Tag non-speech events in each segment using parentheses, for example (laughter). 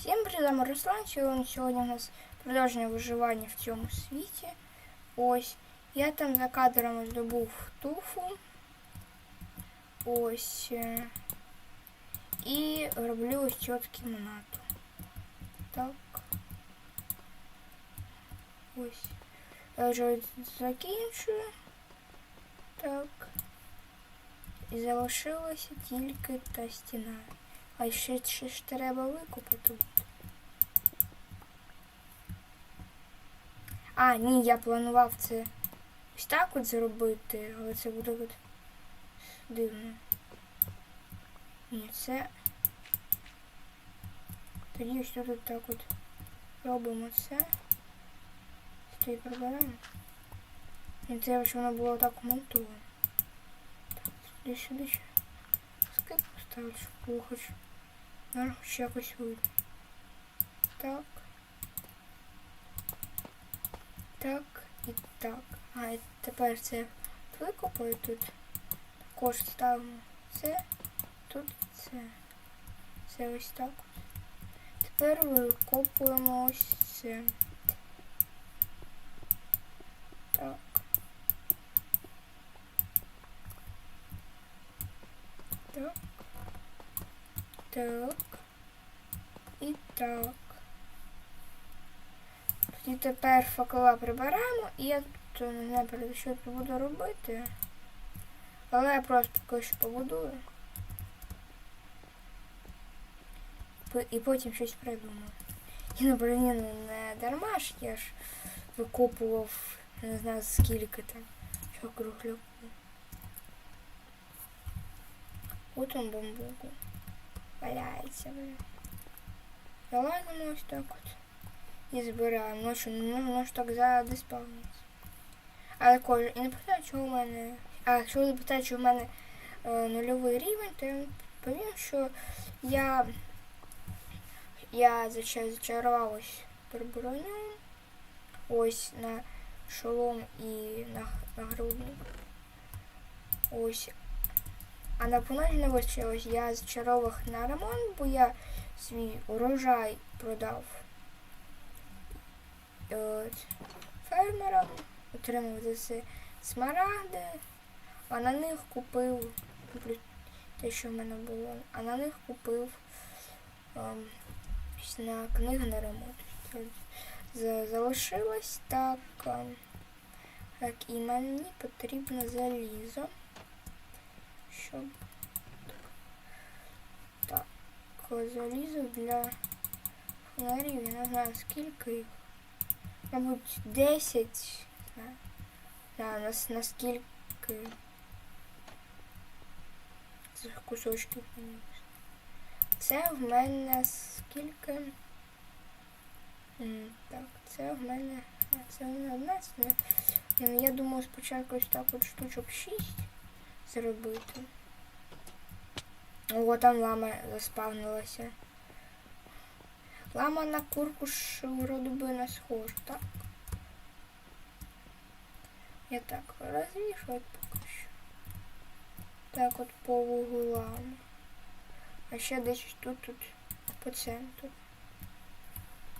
Всім привіт, Руслан. Сьогодні, сьогодні у нас продовження виживання в цьому світі. Ось. Я там за кадром здобув туфу. Ось. е, І роблю ось цю от кімнату. Так. Ось. Я вже закінчую. Так. І залишилася тільки та стіна. А ще, ще ж треба викупити. А, ні, я планував це ось так от зробити, але це буде от дивно. Ні, це. Тоді ось тут так от робимо це. Сюди прибираємо. І треба, щоб воно було так монтовано. Так, сюди, сюди ще. Скип поставлю, щоб було хоч Ну, ще якось вийде. Так. Так і так. А, і тепер це викопаю тут. Також ставимо це, тут це. Це ось так. Тепер викопуємо ось це. Так. Так. Так. І так. Тоді тепер факела прибираємо і я тут не знаю, що тут буду робити. Але я просто поки що побудую. І потім щось придумаю. І ну, блін, не дарма ж я ж викопував не знаю скільки там. Що кругляку. От он бамбуку валяється. блін. Залазимо ось так от. І збираємо. Що, ну, ж так задиспавниться. Але кожен. І не питаю, чого в мене. А якщо ви запитаєте, що в мене е, нульовий рівень, то я повім, що я. Я зача- зачарував ось про броню. Ось на шолом і на, на грудник. Ось а на поножі ось я зачаровував на ремонт, бо я свій урожай продав е, от, фермерам, отримав за смарагди, а на них купив те, що в мене було, а на них купив ем, на книги на ремонт. Залишилось так. ем, Так, і мені потрібно залізо щоб так залізо для фонарів. Я не знаю скільки їх. Мабуть, 10. Не знаю, нас наскільки цих кусочків. Це в мене скільки. Так, це в мене. Це в мене 11. Ну, Я думаю, спочатку ось так от штучок 6 зробити. О, там лама заспавнилася. Лама на курку ж вроде би не схожа, так? Я так розвішую поки що. Так от по вуглам. А ще десь тут тут по центру.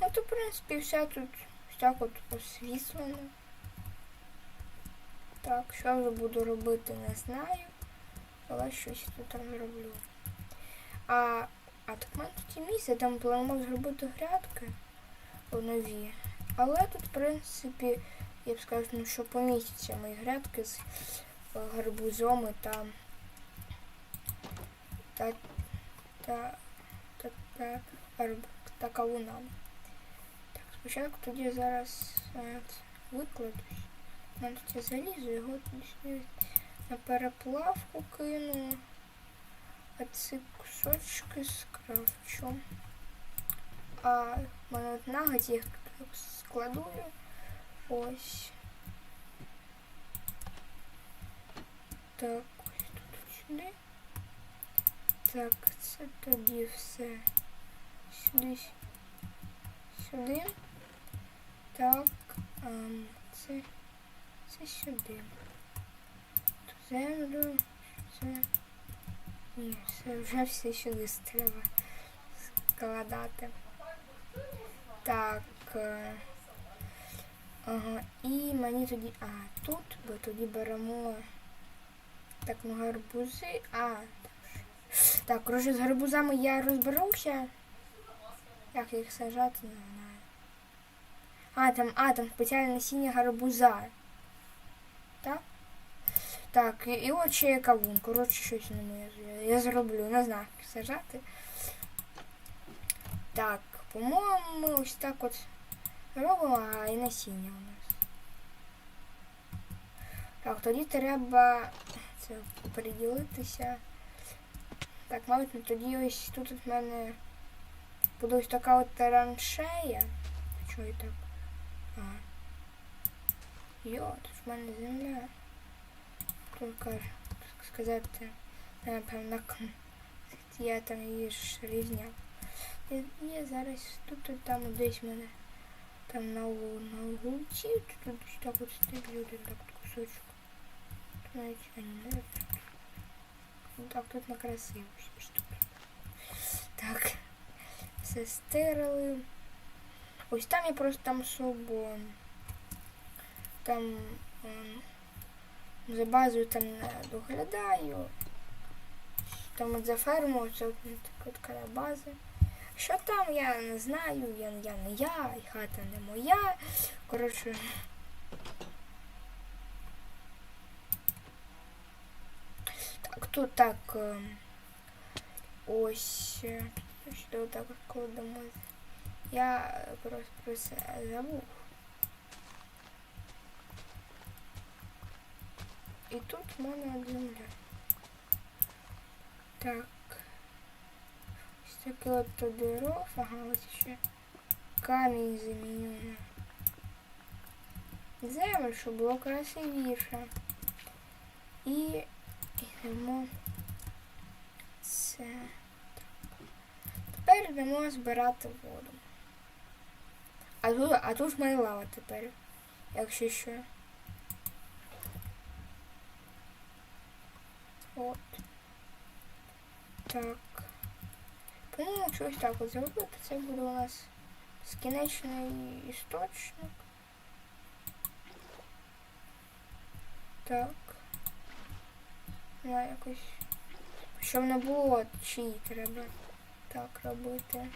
Ну то в принципі все тут так от освітлено. Так, що вже буду робити, не знаю. Але щось тут там зроблю. А, а так в мене тут є місце, там планував зробити грядки нові. Але тут, в принципі, я б сказав, ну, що помістяться мої грядки з е, гарбузом і та та та та, та, гарб- та кавунами. Так, спочатку тоді зараз е, викладусь. У тут я залізу, його на переплавку кину. А ці кусочки скрафчу. А в мене нагоді їх складую. Ось. Так, ось тут сюди. Так, це тоді все. Сюди. Сюди. Так, ем, це, це сюди. Землю, це. Ні, все вже все сюди треба складати. Так. е, Ага, і мені тоді. А, тут ми тоді беремо. Так, ну гарбузи. А, так. Коротше, з гарбузами я розберуся. Як їх сажати, не знаю. А, там, а, там спеціальне насіння гарбуза. Так? Так, і, і от ще є кавун. Коротше, щось не моє. Я, я зроблю, не знаю, як сажати. Так, по-моєму, ми ось так от робимо, а і насіння у нас. Так, тоді треба це приділитися. Так, мабуть, ну, тоді ось тут от в мене буде ось така от траншея. Чого і так? А. Йо, тут в мене земля. Тут каже, так сказати, напевно, кон- я там її ж різняв. І, і зараз тут і там десь в мене там на, у- на углуці, тут, тут ось так от стеблю, один так от кусочок. Тут навіть а, ні, не тут. Ну так, тут на красиво ось тут. Так. Все стирили. Ось там я просто там особо там ем, за базою там не доглядаю. Там от за ферму, це така база. Що там, я не знаю, я, я не я, і хата не моя. Коротше. Так, тут так. ем, Ось. е, Що так от кладемо. Я просто про це забув. І тут в мене земля. Так. Ось таке от дров. Ага, ось ще камінь заміню на землю, щоб було красивіше. І йдемо це. Тепер йдемо збирати воду. А тут, а тут мене лава тепер, якщо що. От. Так. Якщо ось так от зробити, це буде у нас безкінечний істочник. Так. Ну, якось. Щоб не було чиї треба так робити.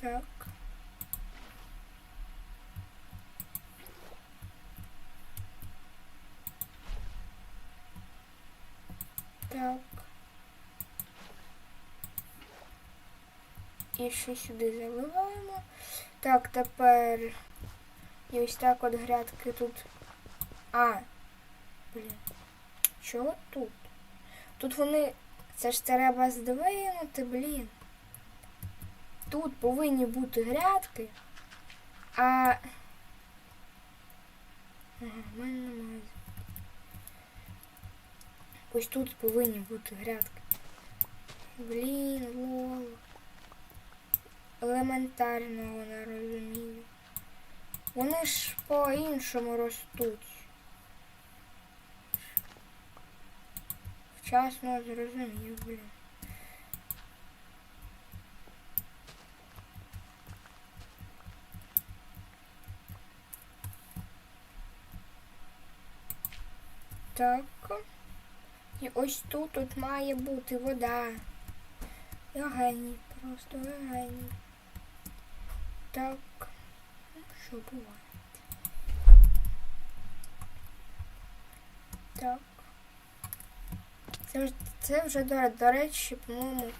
Так. Так. І ще сюди заливаємо. Так, тепер і ось так от грядки тут. А, блін. Чого тут? Тут вони. Це ж треба здвинути, блін. Тут повинні бути грядки. А. Ага, в мене немає. Ось тут повинні бути грядки. Блін, лол. Елементарного не розумію. Вони ж по-іншому ростуть. Вчасно зрозумів, блін. Так. І ось тут тут має бути вода. Я геній, просто я геній. Так. Що буває? Так. Це, це вже, до, до речі, по-моєму,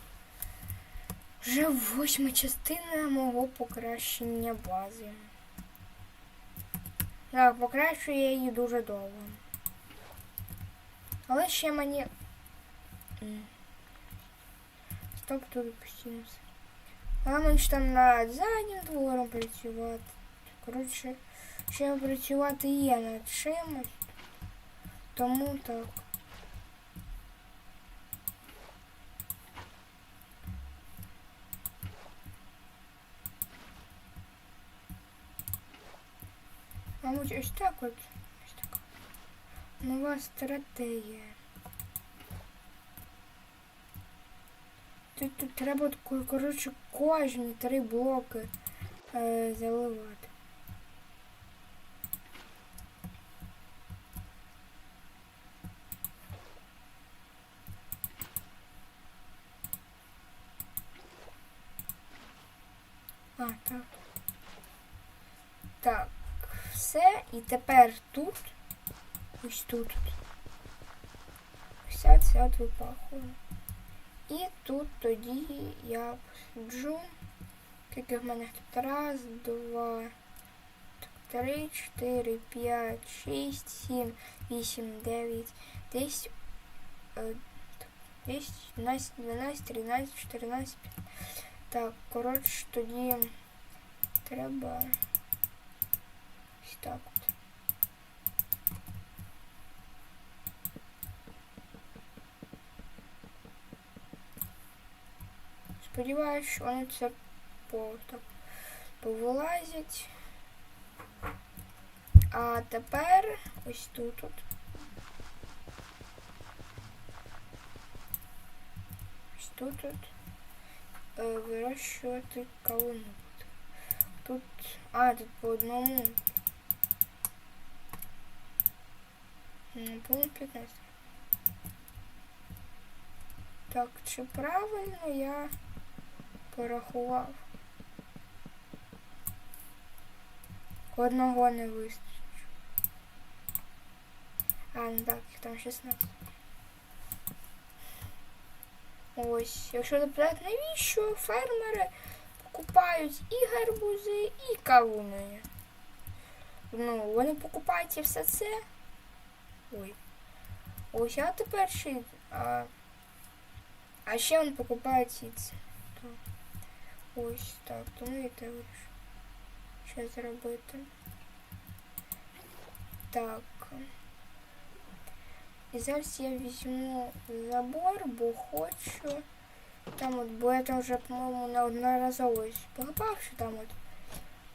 вже восьма частина мого покращення бази. Так, покращую я її дуже довго. Але ще мені. М. Стоп, тут постійно все. Але мені ж там над заднім двором працювати. Коротше, ще працювати є над чимось. Тому так. Мабуть, ось так от. Нова стратегія. Тут, тут треба коротше кожні три блоки е, заливати. А, так. Так, все. І тепер тут. Ось тут. от. Вся ця от випахує. І тут тоді я посиджу. Скільки в мене тут? Раз, два, так, три, чотири, п'ять, шість, сім, вісім, дев'ять, десять, е, так, десять, одинадцять, дванадцять, тринадцять, чотирнадцять. Так, коротше, тоді треба ось так Сподіваюсь, що вони це по, так, повилазять. А тепер ось тут от. Ось тут от е, вирощувати буду. Тут. А, тут по одному. Ну, по 15. Так, чи правильно я порахував? Одного не вистачить. А, ну так, їх там 16. Ось, якщо запитати, навіщо фермери покупають і гарбузи, і кавуни? Ну, вони покупають і все це. Ой. Ось, а тепер ще. А, а ще вони покупають і це. То. Ось так, тому і те вирішу. Що зробити? Так. І зараз я візьму забор, бо хочу. Там от, бо я там вже, по-моєму, неодноразово ось погибав, що там от.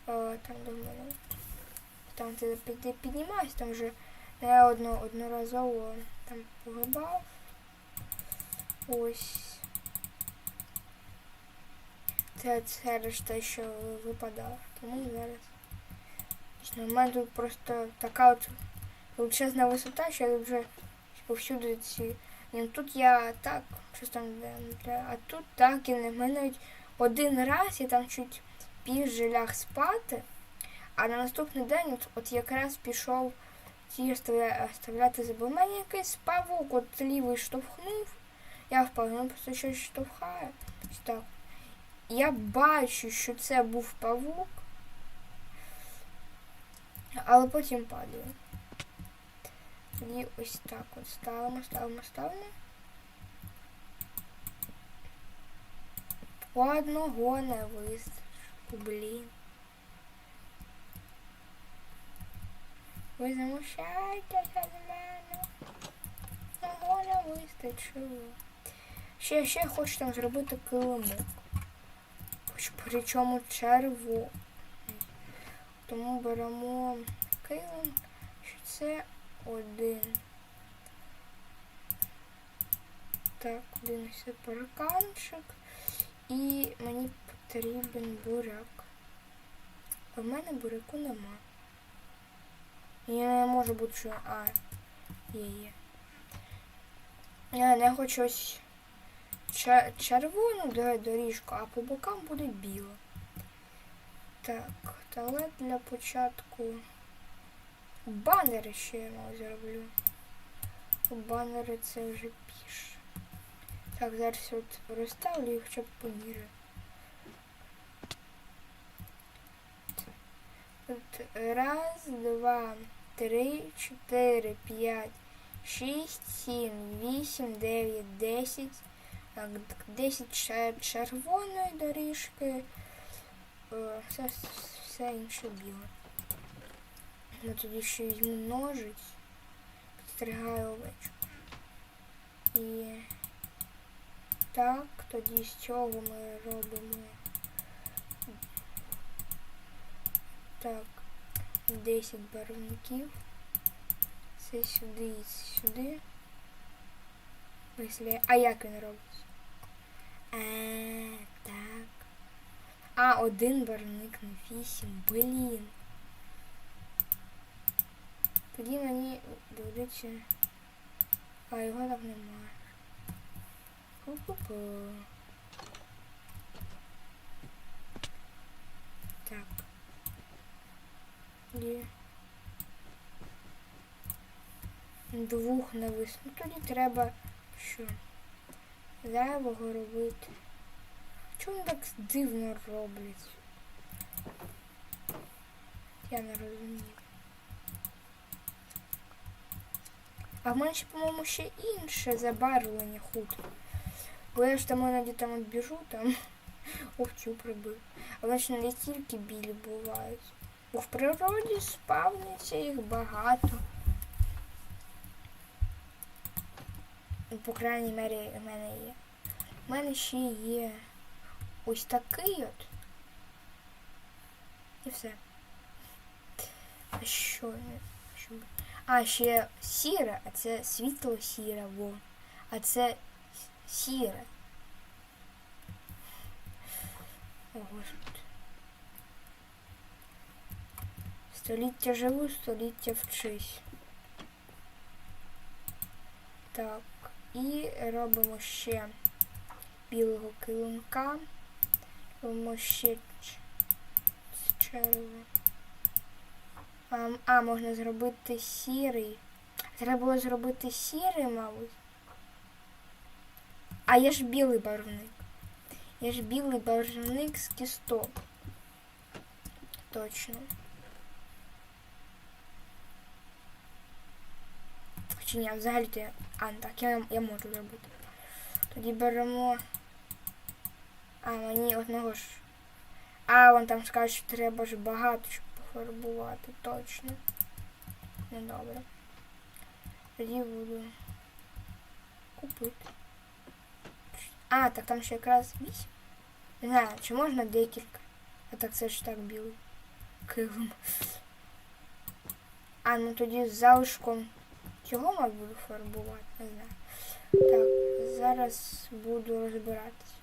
Е, там думаю. Там ти під, піднімаюсь, там вже не одно, одноразово там погибав. Ось. Це через те, що випадав. Тому зараз. У мене тут просто така от величезна висота, що я вже повсюди ці. Ні, тут я так, щось там, а тут так і не. Мене один раз я там чуть пізже ляг спати, а на наступний день от, от якраз пішов ті оставляти забув. У мене якийсь павук от лівий штовхнув. Я впав, він просто щось штовхає. Так. Я бачу, що це був павук, але потім падаю. Тоді ось так от ставимо, ставимо, ставимо. Одного не вистачить. Блін. Ви замущаєтеся з мене. Одного не вистачило. Ще, ще хочу там зробити килимок. Причому червоний. Тому беремо килим, що це один. Так, один парканчик. І мені потрібен буряк. А в мене буряку нема. Я не можу бути, що... А, є, є. Я не хочу ось червону до- доріжку, а по бокам буде біло. Так, але для початку банери ще я зроблю. Банери це вже піш. Так, зараз от розставлю їх хоча б поміряю. Тут раз, два, три, чотири, п'ять, шість, сім, вісім, дев'ять, десять. Так, 10 чер- червоної доріжки, е, все, все інше біле. Я тоді ще візьму ножиць, підстригаю овечку. І так, тоді з цього ми робимо так, 10 барвників. Це сюди і сюди. А як він робиться? Е, так. А, один барвник на вісім. Блін. Тоді мені доведеться. А його так немає. Пу-пу-пу. Так. Є. Двох не вис... Ну тоді треба що? Зайвого робити. Чому так дивно роблять? Я не розумію. А в мене ще, по-моєму, ще інше забарвлення хутро. Бо я ж там іноді там біжу, там (laughs) овцю прибив. А значить не тільки білі бувають. Бо в природі спавняться їх багато. По крайній мері в мене є. У мене ще є ось такий от. І все. А що? що? А, ще сіре, а це світло сіре, во. А це с- сіре. О, Господи. Століття живу, століття вчись. Так, і робимо ще білого килимка. Робимо ще ч- з червоного. А, а, можна зробити сірий. Треба було зробити сірий, мабуть. А є ж білий барвник. Є ж білий барвник з кісток. Точно. Чи ні, взагалі-то я... А, ну так, я, я можу зробити. Тоді беремо. А, мені одного ж. А, вон там скаже, що треба ж багато щоб пофарбувати. Точно. Ну добре. Тоді буду купити. А, так там ще якраз вісім. Не знаю, чи можна декілька. А так це ж так білий. Килим. А, ну тоді з залишком цього мав буду фарбувати, не знаю. Так, зараз буду розбиратись.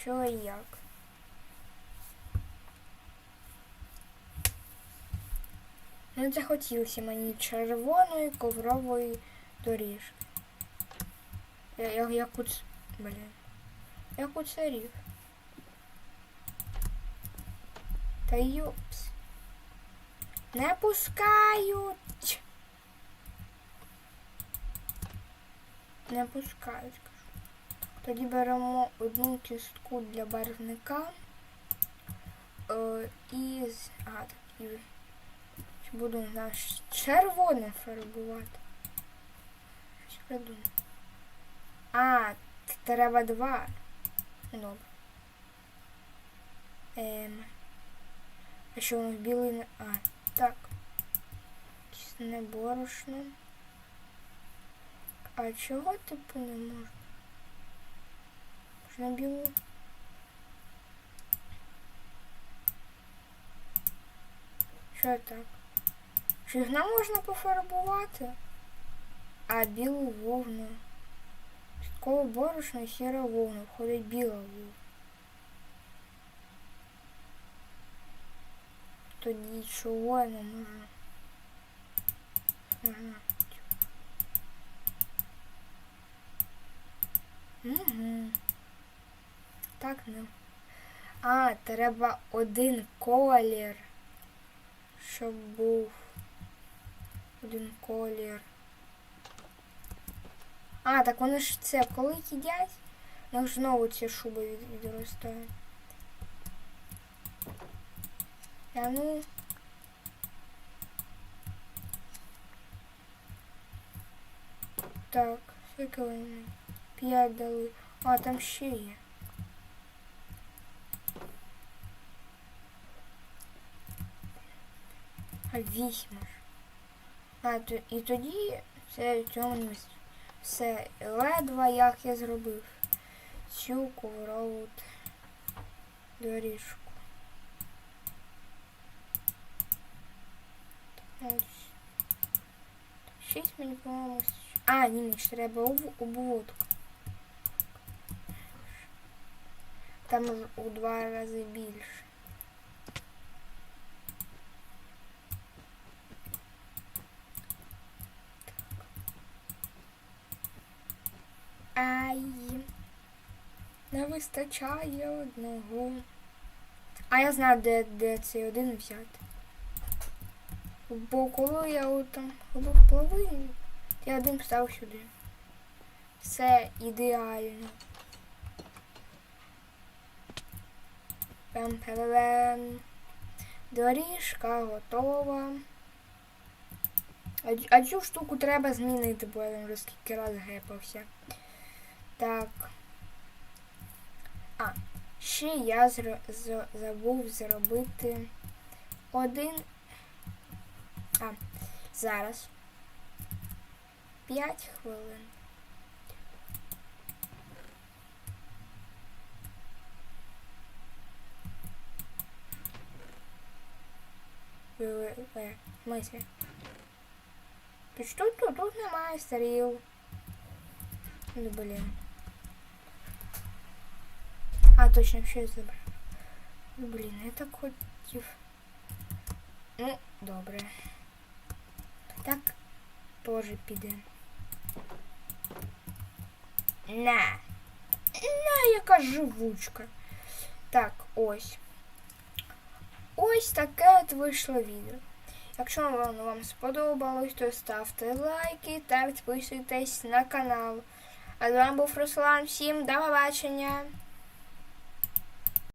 Що і як. Не захотілося мені червоної коврової доріжки. Я, я, як у ц... Блін. Як у царів. Та юпс. Не пускають. Не пускають. Тоді беремо одну кістку для барвника. Е, і. А, так, і буду наш червоним фарбувати. Щось придумав. А, треба два. Добре. Ем. А що у нас білий. А, так. Чисне борошно. А чого типу не можна? Можна білу? Що так? Фігна можна пофарбувати, а білу вовну. Такого борошна і сіра вовна, входить біла вовна. Тоді я не можу? Угу. Так, ну. А, треба один колір. Щоб був один колір. А, так вони ж це коли їдять, у них знову ці шуби відростають. А ну. Так, вони? П'ять дали. А, там ще є. А вісьма ж. А, то, і тоді це цьому. Все, ледве як я зробив цю коврову доріжку. Шість мені, по-моєму, А, ні, ж треба об- обводку. Там у два рази більше. Ай. Не вистачає одного. А я знаю, де, де цей один взяти. Бо коли я от там робив половину, я один встав сюди. Все ідеально. пем пем Доріжка готова. А, а цю штуку треба змінити, бо я там вже скільки раз гепався. Так. А, ще я зро, з, забув зробити один. А, зараз. 5 хвилин. Ви, ви, ви, в смислі? Тут що тут? Тут немає стріл. Ну, блін. А, точно, що я забрав. Ну, блін, я так хотів. Ну, добре. Так теж піде. На. На, яка живучка. Так, ось. Ось таке от вийшло відео. Якщо воно вам сподобалось, то ставте лайки та підписуйтесь на канал. А з вами був Руслан. Всім до побачення!